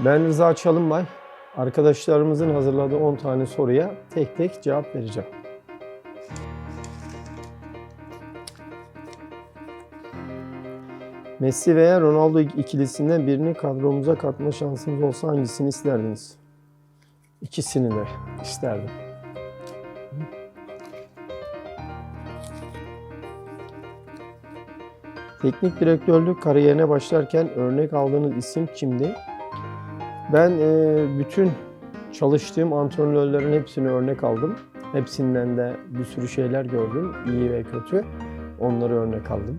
Ben Rıza Çalınbay. Arkadaşlarımızın hazırladığı 10 tane soruya tek tek cevap vereceğim. Messi veya Ronaldo ikilisinden birini kadromuza katma şansınız olsa hangisini isterdiniz? İkisini de isterdim. Teknik direktörlük kariyerine başlarken örnek aldığınız isim kimdi? Ben e, bütün çalıştığım antrenörlerin hepsini örnek aldım. Hepsinden de bir sürü şeyler gördüm, iyi ve kötü. Onları örnek aldım.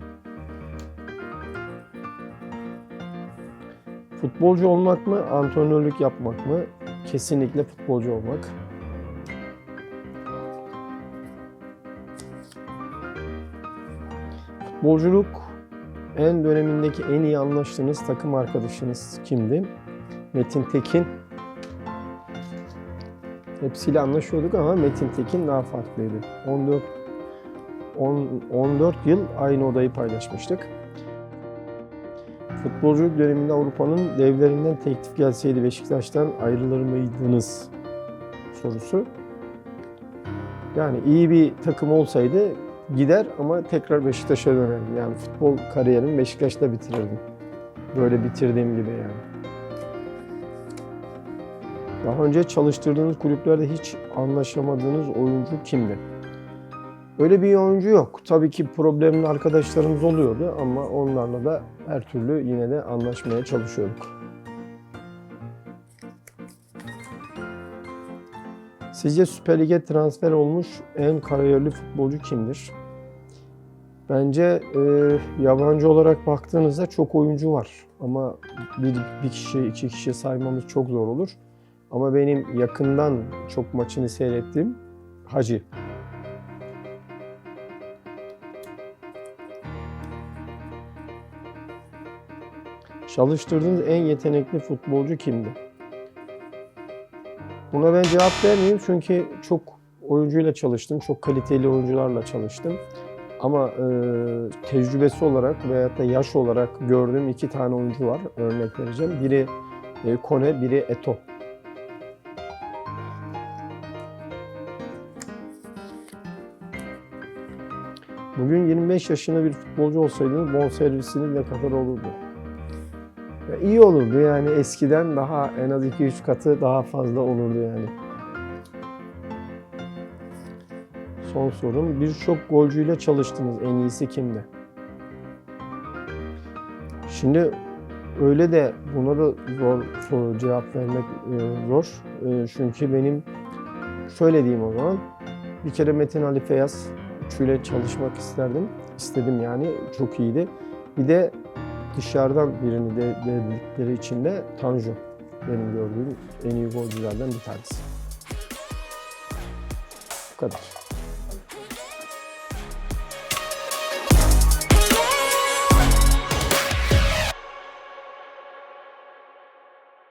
Futbolcu olmak mı, antrenörlük yapmak mı? Kesinlikle futbolcu olmak. Futbolculuk en dönemindeki en iyi anlaştığınız takım arkadaşınız kimdi? Metin Tekin. Hepsiyle anlaşıyorduk ama Metin Tekin daha farklıydı. 14 10 14 yıl aynı odayı paylaşmıştık. Futbolculuk döneminde Avrupa'nın devlerinden teklif gelseydi Beşiktaş'tan ayrılır mıydınız sorusu. Yani iyi bir takım olsaydı gider ama tekrar Beşiktaş'a dönerdim. Yani futbol kariyerimi Beşiktaş'ta bitirirdim. Böyle bitirdiğim gibi yani. Daha önce çalıştırdığınız kulüplerde hiç anlaşamadığınız oyuncu kimdi? Öyle bir oyuncu yok. Tabii ki problemli arkadaşlarımız oluyordu ama onlarla da her türlü yine de anlaşmaya çalışıyorduk. Sizce Süper Lig'e transfer olmuş en kariyerli futbolcu kimdir? Bence e, yabancı olarak baktığınızda çok oyuncu var. Ama bir, bir kişi, iki kişi saymamız çok zor olur. Ama benim yakından çok maçını seyrettiğim Hacı. Çalıştırdığınız en yetenekli futbolcu kimdi? Buna ben cevap vermeyeyim çünkü çok oyuncuyla çalıştım, çok kaliteli oyuncularla çalıştım. Ama e, tecrübesi olarak veyahut da yaş olarak gördüğüm iki tane oyuncu var. Örnek vereceğim. Biri e, Kone, biri Eto. Bugün 25 yaşında bir futbolcu olsaydınız bonservisiniz ne kadar olurdu? Ya iyi olurdu yani eskiden daha en az 2-3 katı daha fazla olurdu yani. Son sorum. Birçok golcüyle çalıştınız. En iyisi kimdi? Şimdi öyle de buna da zor soru cevap vermek e, zor. E, çünkü benim şöyle diyeyim o zaman. Bir kere Metin Ali Feyyaz üçüyle çalışmak isterdim. İstedim yani. Çok iyiydi. Bir de dışarıdan birini de dedikleri için de Tanju. Benim gördüğüm en iyi golcülerden bir tanesi. Bu kadar.